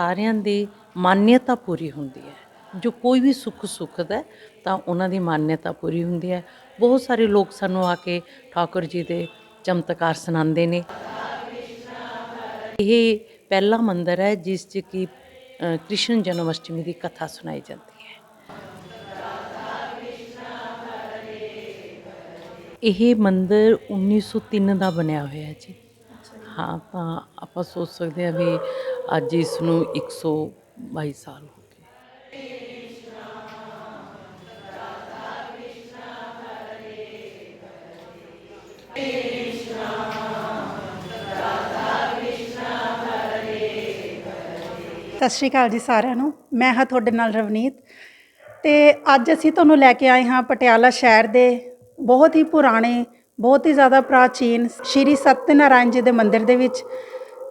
ਸਾਰਿਆਂ ਦੀ ਮਾਨਯਤਾ ਪੂਰੀ ਹੁੰਦੀ ਹੈ। ਜੋ ਕੋਈ ਵੀ ਸੁੱਖ ਸੁੱਖਦਾ ਹੈ, ਤਾਂ ਉਹਨਾਂ ਦੀ ਮਾਨਯਤਾ ਪੂਰੀ ਹੁੰਦੀ ਹੈ। ਬਹੁਤ ਸਾਰੇ ਲੋਕ ਸਾਨੂੰ ਆ ਕੇ ਠਾਕੁਰ ਜੀ ਦੇ ਚਮਤਕਾਰ ਸੁਣਾਉਂਦੇ ਨੇ। ਇਹ ਪਹਿਲਾ ਮੰਦਿਰ ਹੈ ਜਿਸ 'ਚ ਕਿ ਕ੍ਰਿਸ਼ਨ ਜਨਮ ਅਸ਼ਟਮੀ ਦੀ ਕਥਾ ਸੁਣਾਈ ਜਾਂਦੀ ਹੈ। ਇਹ ਮੰਦਿਰ 1903 ਦਾ ਬਣਿਆ ਹੋਇਆ ਜੀ। ਹਾਂ ਤਾਂ ਆਪਾਂ ਸੋਚ ਸਕਦੇ ਹਾਂ ਵੀ ਅੱਜ ਇਸ ਨੂੰ 122 ਸਾਲ ਹੋ ਗਏ। ਸਤਿ ਸ਼੍ਰੀ ਅਕਾਲ ਜੀ ਸਾਰਿਆਂ ਨੂੰ। ਮੈਂ ਹਾਂ ਤੁਹਾਡੇ ਨਾਲ ਰਵਨੀਤ। ਤੇ ਅੱਜ ਅਸੀਂ ਤੁਹਾਨੂੰ ਲੈ ਕੇ ਆਏ ਹਾਂ ਪਟਿਆਲਾ ਸ਼ਹਿਰ ਦੇ ਬਹੁਤ ਹੀ ਪੁਰਾਣੇ, ਬਹੁਤ ਹੀ ਜ਼ਿਆਦਾ ਪ੍ਰਾਚੀਨ ਸ਼੍ਰੀ ਸਤਿਨਾਰਾਇਣ ਜੀ ਦੇ ਮੰਦਿਰ ਦੇ ਵਿੱਚ।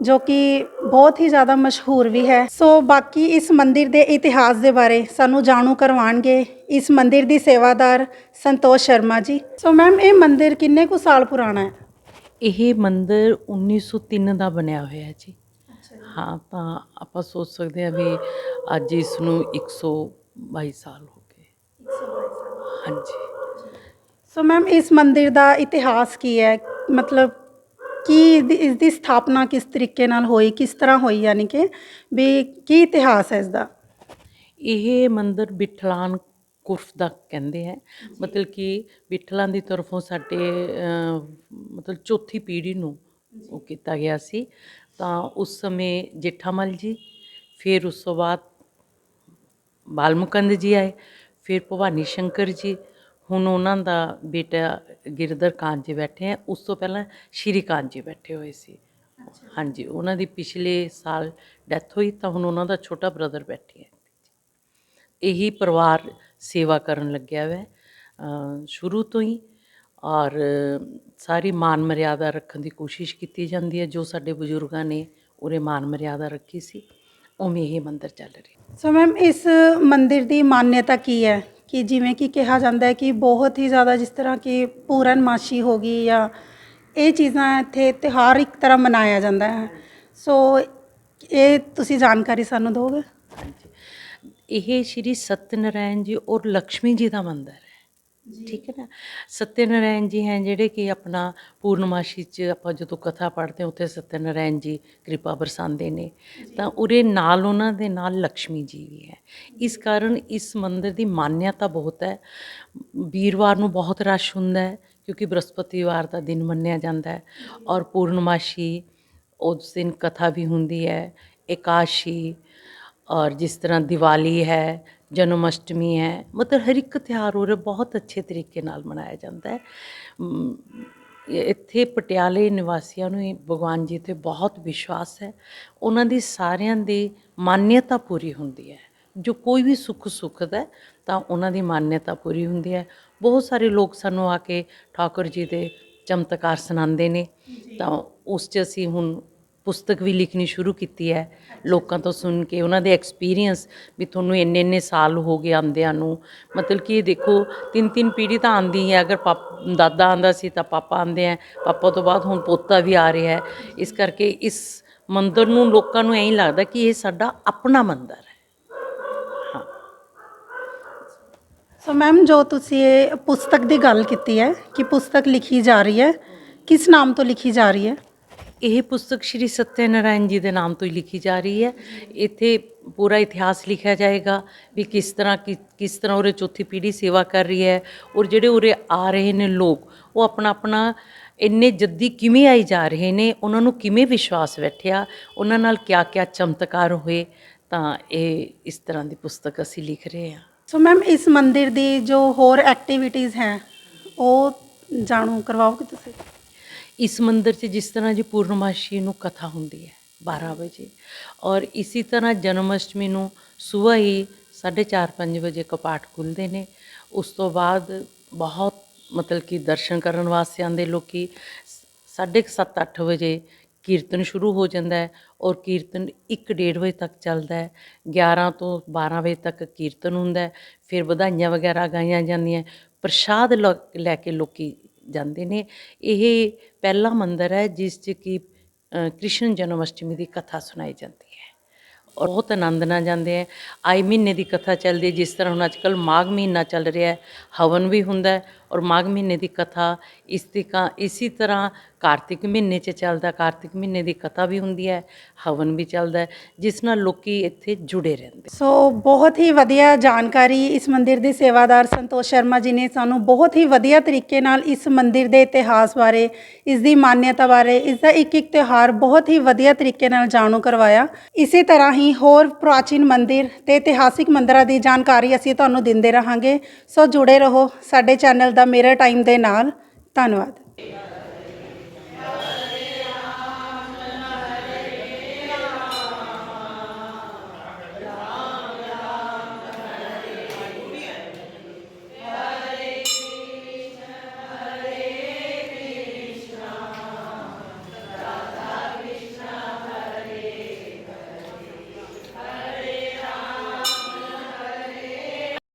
ਜੋ ਕਿ ਬਹੁਤ ਹੀ ਜ਼ਿਆਦਾ ਮਸ਼ਹੂਰ ਵੀ ਹੈ। ਸੋ ਬਾਕੀ ਇਸ ਮੰਦਿਰ ਦੇ ਇਤਿਹਾਸ ਦੇ ਬਾਰੇ ਸਾਨੂੰ ਜਾਣੂ ਕਰਵਾਉਣਗੇ। ਇਸ ਮੰਦਿਰ ਦੀ ਸੇਵਾਦਾਰ ਸੰਤੋਸ਼ ਸ਼ਰਮਾ ਜੀ। ਸੋ ਮੈਮ ਇਹ ਮੰਦਿਰ ਕਿੰਨੇ ਕੁ ਸਾਲ ਪੁਰਾਣਾ ਹੈ? ਇਹ ਮੰਦਿਰ 1903 ਦਾ ਬਣਿਆ ਹੋਇਆ ਹੈ ਜੀ। ਹਾਂ ਤਾਂ ਆਪਾਂ ਸੋਚ ਸਕਦੇ ਹਾਂ ਵੀ ਅੱਜ ਇਸ ਨੂੰ 122 ਸਾਲ ਹੋ ਗਏ। ਹਾਂਜੀ। ਸੋ ਮੈਮ ਇਸ ਮੰਦਿਰ ਦਾ ਇਤਿਹਾਸ ਕੀ ਹੈ? ਮਤਲਬ ਕੀ ਇਸ ਦੀ ਸਥਾਪਨਾ ਕਿਸ ਤਰੀਕੇ ਨਾਲ ਹੋਈ ਕਿਸ ਤਰ੍ਹਾਂ ਹੋਈ ਯਾਨੀ ਕਿ ਵੀ ਕੀ ਇਤਿਹਾਸ ਹੈ ਇਸ ਦਾ ਇਹ ਮੰਦਿਰ ਬਿਠਲਾਨ ਕੁਰਫ ਦਾ ਕਹਿੰਦੇ ਹੈ। ਮਤਲਬ ਕਿ ਬਿਠਲਾਂ ਦੀ ਤਰਫੋਂ ਸਾਡੇ ਮਤਲਬ ਚੌਥੀ ਪੀੜ੍ਹੀ ਨੂੰ ਉਹ ਕੀਤਾ ਗਿਆ ਸੀ। ਤਾਂ ਉਸ ਸਮੇਂ ਜੇਠਾਮਲ ਜੀ ਫਿਰ ਉਸ ਤੋਂ ਬਾਅਦ ਬਾਲਮੁਕੰਦ ਜੀ ਆਏ ਫਿਰ ਭਵਾਨੀ ਸ਼ੰਕਰ ਜੀ ਹੁਣ ਉਹਨਾਂ ਦਾ ਬੇਟਾ ਗਿਰਧਰ ਕਾਂਤ ਜੀ ਬੈਠੇ ਆ ਉਸ ਤੋਂ ਪਹਿਲਾਂ ਸ਼੍ਰੀ ਕਾਂਤ ਜੀ ਬੈਠੇ ਹੋਏ ਸੀ। ਹਾਂਜੀ ਉਹਨਾਂ ਦੀ ਪਿਛਲੇ ਸਾਲ ਡੈਥ ਹੋਈ ਤਾਂ ਹੁਣ ਉਹਨਾਂ ਦਾ ਛੋਟਾ ਬ੍ਰਦਰ ਬੈਠੇ ਹੈ। ਇਹੀ ਪਰਿਵਾਰ ਸੇਵਾ ਕਰਨ ਲੱਗਿਆ ਹੋਇਆ ਹੈ, ਅ, ਸ਼ੁਰੂ ਤੋਂ ਹੀ ਔਰ ਸਾਰੀ ਮਾਨ ਮਰਿਆਦਾ ਰੱਖਣ ਦੀ ਕੋਸ਼ਿਸ਼ ਕੀਤੀ ਜਾਂਦੀ ਹੈ ਜੋ ਸਾਡੇ ਬਜ਼ੁਰਗਾਂ ਨੇ ਉਰੇ ਮਾਨ ਮਰਿਆਦਾ ਰੱਖੀ ਸੀ ਉਵੇਂ ਇਹ ਮੰਦਿਰ ਚੱਲ ਰਿਹਾ। ਸੋ ਮੈਮ ਇਸ ਮੰਦਿਰ ਦੀ ਮਾਨਯਤਾ ਕੀ ਹੈ? ਕਿ ਜਿਵੇਂ ਕਿ ਕਿਹਾ ਜਾਂਦਾ ਹੈ ਕਿ ਬਹੁਤ ਹੀ ਜ਼ਿਆਦਾ ਜਿਸ ਤਰ੍ਹਾਂ ਕਿ ਪੂਰਨਮਾਸ਼ੀ ਹੋ ਗਈ ਜਾਂ ਇਹ ਚੀਜ਼ਾਂ ਇੱਥੇ ਤਿਉਹਾਰ ਇੱਕ ਤਰ੍ਹਾਂ ਮਨਾਇਆ ਜਾਂਦਾ ਹੈ। ਸੋ ਇਹ ਤੁਸੀਂ ਜਾਣਕਾਰੀ ਸਾਨੂੰ ਦਿਓਗੇ? ਇਹ ਸ਼੍ਰੀ ਸਤਨਾਰਾਇਣ ਜੀ ਔਰ ਲక్ష్ਮੀ ਜੀ ਦਾ ਮੰਦਿਰ ਹੈ। ਠੀਕ ਹੈ ਨਾ? ਸਤਨਾਰਾਇਣ ਜੀ ਹੈ ਜਿਹੜੇ ਕਿ ਆਪਣਾ ਪੂਰਨਮਾਸ਼ੀ 'ਚ ਆਪਾਂ ਜਦੋਂ ਕਥਾ ਪੜ੍ਹਦੇ ਹਾਂ ਉੱਥੇ ਸਤਨਾਰਾਇਣ ਜੀ ਕਿਰਪਾ ਬਰਸਾਉਂਦੇ ਨੇ। ਤਾਂ ਉਰੇ ਨਾਲ ਉਹਨਾਂ ਦੇ ਨਾਲ ਲక్ష్ਮੀ ਜੀ ਵੀ ਹੈ। ਇਸ ਕਾਰਨ ਇਸ ਮੰਦਿਰ ਦੀ ਮਾਨਯਤਾ ਬਹੁਤ ਹੈ। ਵੀਰਵਾਰ ਨੂੰ ਬਹੁਤ ਰਸ਼ ਹੁੰਦਾ ਹੈ ਕਿਉਂਕਿ ਬ੍ਰਹਸਪਤੀਵਾਰ ਦਾ ਦਿਨ ਮੰਨਿਆ ਜਾਂਦਾ ਹੈ। ਔਰ ਪੂਰਨਮਾਸ਼ੀ ਉਸ ਦਿਨ ਕਥਾ ਵੀ ਹੁੰਦੀ ਹੈ ਏਕਾਸ਼ੀ ਔਰ ਜਿਸ ਤਰ੍ਹਾਂ ਦੀਵਾਲੀ ਹੈ ਜਨਮ ਅਸ਼ਟਮੀ ਹੈ। ਮਤਲਬ ਹਰ ਇੱਕ ਤਿਉਹਾਰ ਉਰੇ ਬਹੁਤ ਅੱਛੇ ਤਰੀਕੇ ਨਾਲ ਮਨਾਇਆ ਜਾਂਦਾ ਹੈ। ਇੱਥੇ ਪਟਿਆਲੇ ਨਿਵਾਸੀਆਂ ਨੂੰ ਭਗਵਾਨ ਜੀ ਤੇ ਬਹੁਤ ਵਿਸ਼ਵਾਸ ਹੈ। ਉਹਨਾਂ ਦੀ ਸਾਰਿਆਂ ਦੀ ਮਾਨਯਤਾ ਪੂਰੀ ਹੁੰਦੀ ਹੈ। ਜੋ ਕੋਈ ਵੀ ਸੁੱਖ ਸੁੱਖਦਾ ਹੈ, ਤਾਂ ਉਹਨਾਂ ਦੀ ਮਾਨਯਤਾ ਪੂਰੀ ਹੁੰਦੀ ਹੈ। ਬਹੁਤ ਸਾਰੇ ਲੋਕ ਸਾਨੂੰ ਆ ਕੇ ਠਾਕੁਰ ਜੀ ਦੇ ਚਮਤਕਾਰ ਸੁਣਾਉਂਦੇ ਨੇ। ਤਾਂ ਉਸ 'ਚ ਅਸੀਂ ਹੁਣ ਪੁਸਤਕ ਵੀ ਲਿਖਣੀ ਸ਼ੁਰੂ ਕੀਤੀ ਹੈ। ਲੋਕਾਂ ਤੋਂ ਸੁਣ ਕੇ ਉਹਨਾਂ ਦੇ ਐਕਸਪੀਰੀਅੰਸ ਵੀ ਤੁਹਾਨੂੰ ਇੰਨੇ ਇੰਨੇ ਸਾਲ ਹੋ ਗਏ ਆਂਦਿਆਂ ਨੂੰ। ਮਤਲਬ ਕਿ ਇਹ ਦੇਖੋ, ਤਿੰਨ ਤਿੰਨ ਪੀੜ੍ਹੀ ਤਾਂ ਆਂਦੀ ਹੈ। ਅਗਰ ਪਾਪ, ਦਾਦਾ ਆਂਦਾ ਸੀ ਤਾਂ ਪਾਪਾ ਆਂਦੇ ਆ ਪਾਪਾ ਤੋਂ ਬਾਅਦ ਹੁਣ ਪੋਤਾ ਵੀ ਆ ਰਿਹਾ ਹੈ। ਇਸ ਕਰਕੇ ਇਸ ਮੰਦਰ ਨੂੰ ਲੋਕਾਂ ਨੂੰ ਐਂ ਲੱਗਦਾ ਕਿ ਇਹ ਸਾਡਾ ਆਪਣਾ ਮੰਦਰ ਹੈ। ਸੋ ਮੈਮ ਜੋ ਤੁਸੀਂ ਇਹ ਪੁਸਤਕ ਦੀ ਗੱਲ ਕੀਤੀ ਹੈ ਕਿ ਪੁਸਤਕ ਲਿਖੀ ਜਾ ਰਹੀ ਹੈ, ਕਿਸ ਨਾਮ ਤੋਂ ਲਿਖੀ ਜਾ ਰਹੀ ਹੈ? ਇਹ ਪੁਸਤਕ ਸ਼੍ਰੀ ਸਤਿਆਨਾਰਾਇਣ ਜੀ ਦੇ ਨਾਮ ਤੋਂ ਹੀ ਲਿਖੀ ਜਾ ਰਹੀ ਹੈ। ਇੱਥੇ ਪੂਰਾ ਇਤਿਹਾਸ ਲਿਖਿਆ ਜਾਏਗਾ ਵੀ ਕਿਸ ਤਰ੍ਹਾਂ ਕਿ- ਕਿਸ ਤਰ੍ਹਾਂ ਉਰੇ ਚੌਥੀ ਪੀੜ੍ਹੀ ਸੇਵਾ ਕਰ ਰਹੀ ਹੈ ਔਰ ਜਿਹੜੇ ਉਰੇ ਆ ਰਹੇ ਨੇ ਲੋਕ, ਉਹ ਆਪਣਾ ਆਪਣਾ ਇੰਨੇ ਜੱਦੀ ਕਿਵੇਂ ਆਈ ਜਾ ਰਹੇ ਨੇ, ਉਹਨਾਂ ਨੂੰ ਕਿਵੇਂ ਵਿਸ਼ਵਾਸ ਬੈਠਿਆ, ਉਹਨਾਂ ਨਾਲ ਕਿਆ ਕਿਆ ਚਮਤਕਾਰ ਹੋਏ, ਤਾਂ ਇਹ ਇਸ ਤਰ੍ਹਾਂ ਦੀ ਪੁਸਤਕ ਅਸੀਂ ਲਿਖ ਰਹੇ ਹਾਂ। ਸੋ ਮੈਮ, ਇਸ ਮੰਦਿਰ ਦੀ ਜੋ ਹੋਰ ਐਕਟੀਵਿਟੀਜ਼ ਹੈ, ਉਹ ਜਾਣੂ ਕਰਵਾਓਗੇ ਤੁਸੀਂ? ਇਸ ਮੰਦਿਰ 'ਚ ਜਿਸ ਤਰ੍ਹਾਂ ਜੀ ਪੂਰਨਮਾਸ਼ੀ ਨੂੰ ਕਥਾ ਹੁੰਦੀ ਹੈ 12 ਵਜੇ। ਔਰ ਇਸੇ ਤਰ੍ਹਾਂ ਜਨਮ ਅਸ਼ਟਮੀ ਨੂੰ ਸਵੇਰ ਹੀ 4:30 5 ਵਜੇ ਕਪਾਟ ਖੁੱਲ੍ਹਦੇ ਨੇ। ਉਸ ਤੋਂ ਬਾਅਦ ਬਹੁਤ ਮਤਲਬ ਕਿ ਦਰਸ਼ਨ ਕਰਨ ਵਾਸਤੇ ਆਉਂਦੇ ਲੋਕੀ। 7:30 8 ਵਜੇ ਕੀਰਤਨ ਸ਼ੁਰੂ ਹੋ ਜਾਂਦਾ ਹੈ ਔਰ ਕੀਰਤਨ 1:30 ਵਜੇ ਤੱਕ ਚੱਲਦਾ ਹੈ। 11 ਤੋਂ 12 ਵਜੇ ਤੱਕ ਕੀਰਤਨ ਹੁੰਦਾ ਹੈ। ਫਿਰ ਵਧਾਈਆਂ ਵਗੈਰਾ ਗਾਈਆਂ ਜਾਂਦੀਆਂ ਪ੍ਰਸ਼ਾਦ ਲ- ਲੈ ਕੇ ਲੋਕੀ ਜਾਂਦੇ ਨੇ। ਇਹ ਪਹਿਲਾ ਮੰਦਿਰ ਹੈ, ਜਿਸ 'ਚ ਕਿ ਕ੍ਰਿਸ਼ਨ ਜਨਮ ਅਸ਼ਟਮੀ ਦੀ ਕਥਾ ਸੁਣਾਈ ਜਾਂਦੀ ਹੈ। ਔਰ ਬਹੁਤ ਆਨੰਦ ਨਾਲ ਜਾਂਦੇ ਹੈ। ਆਈ ਮਹੀਨੇ ਦੀ ਕਥਾ ਚੱਲਦੀ ਹੈ, ਜਿਸ ਤਰ੍ਹਾਂ ਹੁਣ ਅੱਜਕੱਲ ਮਾਘ ਮਹੀਨਾ ਚੱਲ ਰਿਹਾ ਹੈ, ਹਵਨ ਵੀ ਹੁੰਦਾ ਹੈ ਔਰ ਮਾਘ ਮਹੀਨੇ ਦੀ ਕਥਾ ਇਸ ਦੀ ਕਾ, ਇਸੀ ਤਰ੍ਹਾਂ ਕਾਰਤਿਕ ਮਹੀਨੇ 'ਚ ਚੱਲਦਾ, ਕਾਰਤਿਕ ਮਹੀਨੇ ਦੀ ਕਥਾ ਵੀ ਹੁੰਦੀ ਹੈ, ਹਵਨ ਵੀ ਚੱਲਦਾ ਜਿਸ ਨਾਲ ਲੋਕੀ ਇੱਥੇ ਜੁੜੇ ਰਹਿੰਦੇ ਸੋ ਬਹੁਤ ਹੀ ਵਧੀਆ ਜਾਣਕਾਰੀ ਇਸ ਮੰਦਿਰ ਦੇ ਸੇਵਾਦਾਰ ਸੰਤੋਸ਼ ਸ਼ਰਮਾ ਜੀ ਨੇ ਸਾਨੂੰ ਬਹੁਤ ਹੀ ਵਧੀਆ ਤਰੀਕੇ ਨਾਲ ਇਸ ਮੰਦਿਰ ਦੇ ਇਤਿਹਾਸ ਬਾਰੇ, ਇਸ ਦੀ ਮਾਨਯਤਾ ਬਾਰੇ, ਇਸ ਦਾ ਇੱਕ ਇੱਕ ਤਿਉਹਾਰ ਬਹੁਤ ਹੀ ਵਧੀਆ ਤਰੀਕੇ ਨਾਲ ਜਾਣੂ ਕਰਵਾਇਆ। ਇਸੇ ਤਰ੍ਹਾਂ ਹੀ ਹੋਰ ਪ੍ਰਾਚੀਨ ਮੰਦਿਰ ਤੇ ਇਤਿਹਾਸਿਕ ਮੰਦਰਾਂ ਦੀ ਜਾਣਕਾਰੀ ਅਸੀਂ ਤੁਹਾਨੂੰ ਦਿੰਦੇ ਰਹਾਂਗੇ। ਸੋ ਜੁੜੇ ਰਹੋ ਸਾਡੇ ਚੈਨਲ ਦਾ ਮੇਰਾ ਟਾਈਮ ਦੇ ਨਾਲ। ਧੰਨਵਾਦ।